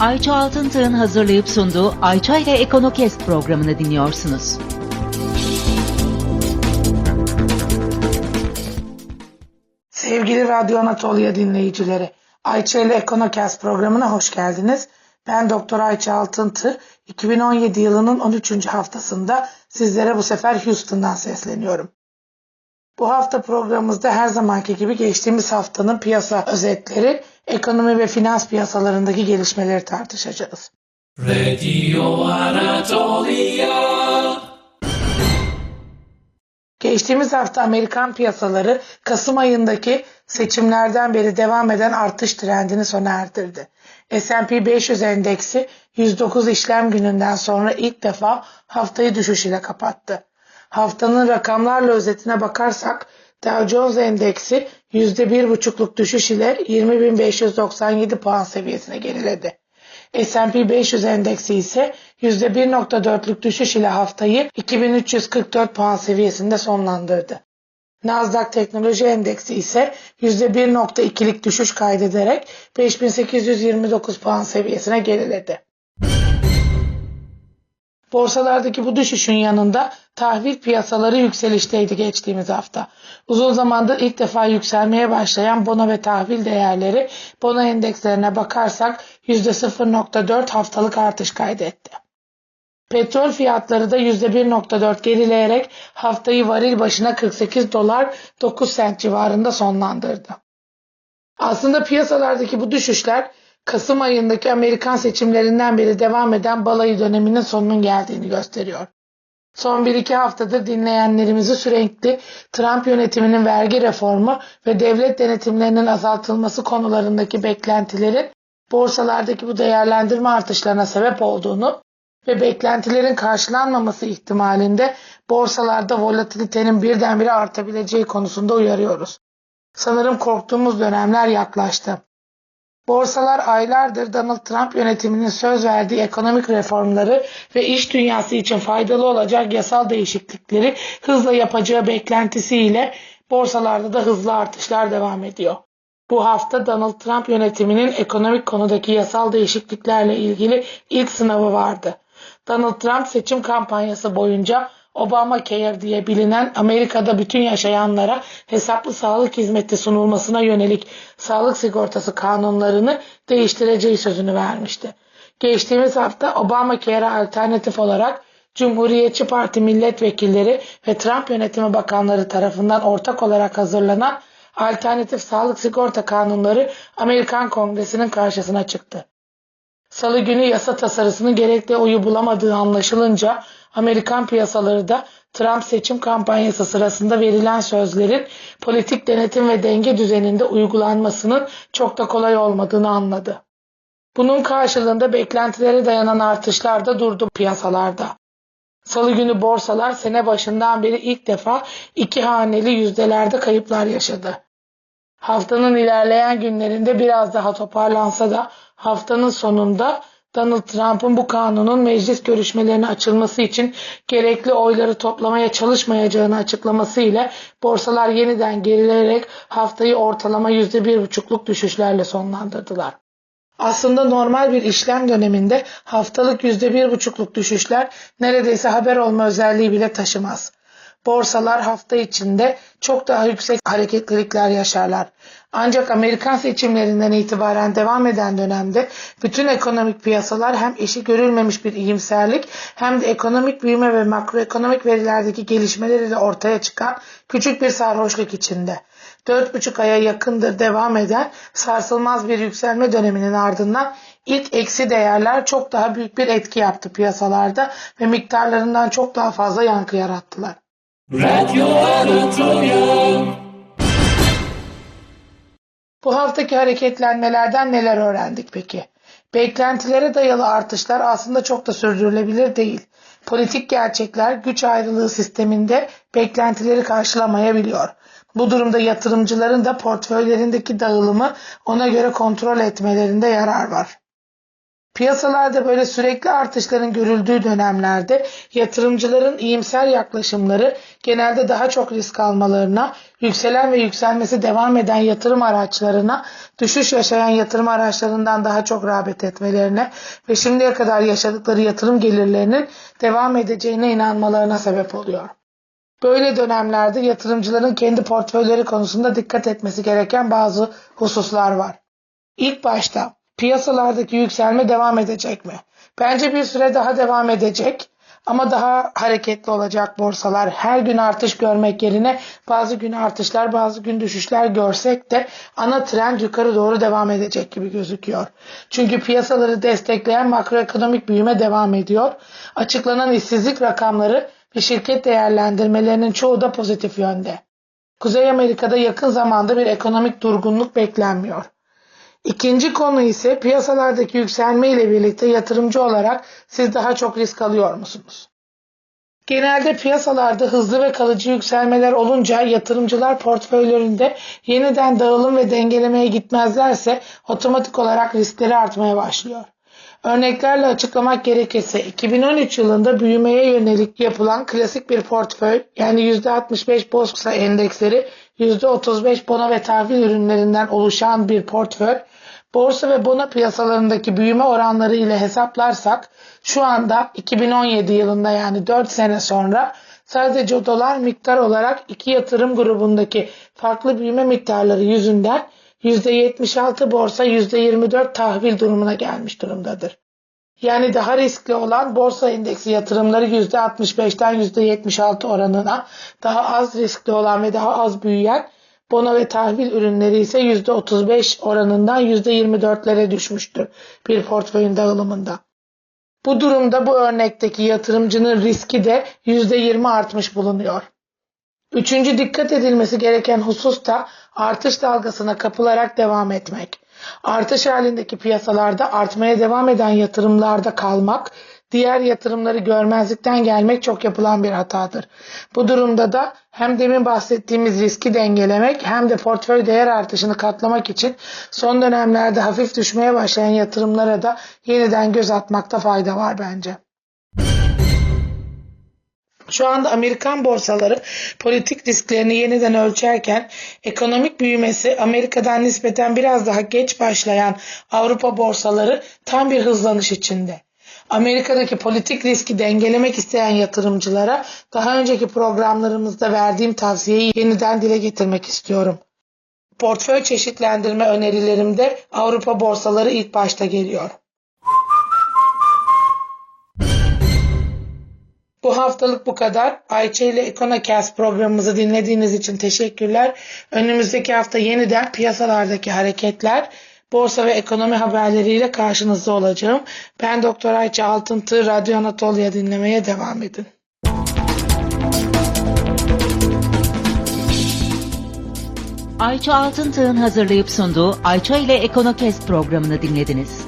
Ayça Altıntığ'ın hazırlayıp sunduğu Ayça ile Ekonokest programını dinliyorsunuz. Sevgili Radyo Anatolia dinleyicileri, Ayça ile Ekonokast programına hoş geldiniz. Ben Doktor Ayça Altıntı. 2017 yılının 13. haftasında sizlere bu sefer Houston'dan sesleniyorum. Bu hafta programımızda her zamanki gibi geçtiğimiz haftanın piyasa özetleri, ekonomi ve finans piyasalarındaki gelişmeleri tartışacağız. Radio Anatolia. Geçtiğimiz hafta Amerikan piyasaları Kasım ayındaki seçimlerden beri devam eden artış trendini sona erdirdi. S&P 500 endeksi 109 işlem gününden sonra ilk defa haftayı düşüş ile kapattı. Haftanın rakamlarla özetine bakarsak Dow Jones endeksi %1,5'luk düşüş ile 20.597 puan seviyesine geriledi. S&P 500 endeksi ise %1.4'lük düşüş ile haftayı 2344 puan seviyesinde sonlandırdı. Nasdaq Teknoloji Endeksi ise %1.2'lik düşüş kaydederek 5829 puan seviyesine geriledi. Borsalardaki bu düşüşün yanında tahvil piyasaları yükselişteydi geçtiğimiz hafta. Uzun zamandır ilk defa yükselmeye başlayan bono ve tahvil değerleri bono endekslerine bakarsak %0.4 haftalık artış kaydetti. Petrol fiyatları da %1.4 gerileyerek haftayı varil başına 48 dolar 9 sent civarında sonlandırdı. Aslında piyasalardaki bu düşüşler Kasım ayındaki Amerikan seçimlerinden beri devam eden balayı döneminin sonunun geldiğini gösteriyor. Son 1-2 haftadır dinleyenlerimizi sürekli Trump yönetiminin vergi reformu ve devlet denetimlerinin azaltılması konularındaki beklentilerin borsalardaki bu değerlendirme artışlarına sebep olduğunu ve beklentilerin karşılanmaması ihtimalinde borsalarda volatilitenin birdenbire artabileceği konusunda uyarıyoruz. Sanırım korktuğumuz dönemler yaklaştı. Borsalar aylardır Donald Trump yönetiminin söz verdiği ekonomik reformları ve iş dünyası için faydalı olacak yasal değişiklikleri hızla yapacağı beklentisiyle borsalarda da hızlı artışlar devam ediyor. Bu hafta Donald Trump yönetiminin ekonomik konudaki yasal değişikliklerle ilgili ilk sınavı vardı. Donald Trump seçim kampanyası boyunca Obamacare diye bilinen Amerika'da bütün yaşayanlara hesaplı sağlık hizmeti sunulmasına yönelik sağlık sigortası kanunlarını değiştireceği sözünü vermişti. Geçtiğimiz hafta Obamacare'a alternatif olarak Cumhuriyetçi Parti milletvekilleri ve Trump yönetimi bakanları tarafından ortak olarak hazırlanan alternatif sağlık sigorta kanunları Amerikan Kongresi'nin karşısına çıktı. Salı günü yasa tasarısının gerekli oyu bulamadığı anlaşılınca Amerikan piyasaları da Trump seçim kampanyası sırasında verilen sözlerin politik denetim ve denge düzeninde uygulanmasının çok da kolay olmadığını anladı. Bunun karşılığında beklentilere dayanan artışlar da durdu piyasalarda. Salı günü borsalar sene başından beri ilk defa iki haneli yüzdelerde kayıplar yaşadı. Haftanın ilerleyen günlerinde biraz daha toparlansa da haftanın sonunda Donald Trump'ın bu kanunun meclis görüşmelerine açılması için gerekli oyları toplamaya çalışmayacağını açıklaması ile borsalar yeniden gerileyerek haftayı ortalama %1,5'luk düşüşlerle sonlandırdılar. Aslında normal bir işlem döneminde haftalık %1,5'luk düşüşler neredeyse haber olma özelliği bile taşımaz. Borsalar hafta içinde çok daha yüksek hareketlilikler yaşarlar. Ancak Amerikan seçimlerinden itibaren devam eden dönemde bütün ekonomik piyasalar hem eşi görülmemiş bir iyimserlik hem de ekonomik büyüme ve makroekonomik verilerdeki gelişmeleriyle ortaya çıkan küçük bir sarhoşluk içinde. 4,5 aya yakındır devam eden sarsılmaz bir yükselme döneminin ardından ilk eksi değerler çok daha büyük bir etki yaptı piyasalarda ve miktarlarından çok daha fazla yankı yarattılar. Radio Anatolia. Bu haftaki hareketlenmelerden neler öğrendik peki? Beklentilere dayalı artışlar aslında çok da sürdürülebilir değil. Politik gerçekler güç ayrılığı sisteminde beklentileri karşılamayabiliyor. Bu durumda yatırımcıların da portföylerindeki dağılımı ona göre kontrol etmelerinde yarar var. Piyasalarda böyle sürekli artışların görüldüğü dönemlerde yatırımcıların iyimser yaklaşımları genelde daha çok risk almalarına, yükselen ve yükselmesi devam eden yatırım araçlarına, düşüş yaşayan yatırım araçlarından daha çok rağbet etmelerine ve şimdiye kadar yaşadıkları yatırım gelirlerinin devam edeceğine inanmalarına sebep oluyor. Böyle dönemlerde yatırımcıların kendi portföyleri konusunda dikkat etmesi gereken bazı hususlar var. İlk başta piyasalardaki yükselme devam edecek mi? Bence bir süre daha devam edecek ama daha hareketli olacak borsalar. Her gün artış görmek yerine bazı gün artışlar, bazı gün düşüşler görsek de ana trend yukarı doğru devam edecek gibi gözüküyor. Çünkü piyasaları destekleyen makroekonomik büyüme devam ediyor. Açıklanan işsizlik rakamları ve şirket değerlendirmelerinin çoğu da pozitif yönde. Kuzey Amerika'da yakın zamanda bir ekonomik durgunluk beklenmiyor. İkinci konu ise piyasalardaki yükselme ile birlikte yatırımcı olarak siz daha çok risk alıyor musunuz? Genelde piyasalarda hızlı ve kalıcı yükselmeler olunca yatırımcılar portföylerinde yeniden dağılım ve dengelemeye gitmezlerse otomatik olarak riskleri artmaya başlıyor. Örneklerle açıklamak gerekirse 2013 yılında büyümeye yönelik yapılan klasik bir portföy yani %65 borsa endeksleri %35 bono ve tahvil ürünlerinden oluşan bir portföy borsa ve bono piyasalarındaki büyüme oranları ile hesaplarsak şu anda 2017 yılında yani 4 sene sonra sadece dolar miktar olarak iki yatırım grubundaki farklı büyüme miktarları yüzünden %76 borsa %24 tahvil durumuna gelmiş durumdadır. Yani daha riskli olan borsa endeksi yatırımları %65'ten %76 oranına, daha az riskli olan ve daha az büyüyen bono ve tahvil ürünleri ise %35 oranından %24'lere düşmüştür bir portföyün dağılımında. Bu durumda bu örnekteki yatırımcının riski de %20 artmış bulunuyor. Üçüncü dikkat edilmesi gereken husus da artış dalgasına kapılarak devam etmek. Artış halindeki piyasalarda artmaya devam eden yatırımlarda kalmak, diğer yatırımları görmezlikten gelmek çok yapılan bir hatadır. Bu durumda da hem demin bahsettiğimiz riski dengelemek hem de portföy değer artışını katlamak için son dönemlerde hafif düşmeye başlayan yatırımlara da yeniden göz atmakta fayda var bence. Şu anda Amerikan borsaları politik risklerini yeniden ölçerken ekonomik büyümesi Amerika'dan nispeten biraz daha geç başlayan Avrupa borsaları tam bir hızlanış içinde. Amerika'daki politik riski dengelemek isteyen yatırımcılara daha önceki programlarımızda verdiğim tavsiyeyi yeniden dile getirmek istiyorum. Portföy çeşitlendirme önerilerimde Avrupa borsaları ilk başta geliyor. Bu haftalık bu kadar. Ayça ile EconoCast programımızı dinlediğiniz için teşekkürler. Önümüzdeki hafta yeniden piyasalardaki hareketler, borsa ve ekonomi haberleriyle karşınızda olacağım. Ben Doktor Ayça Altıntı, Radyo Anatolia dinlemeye devam edin. Ayça Altıntığ'ın hazırlayıp sunduğu Ayça ile EkonoKest programını dinlediniz.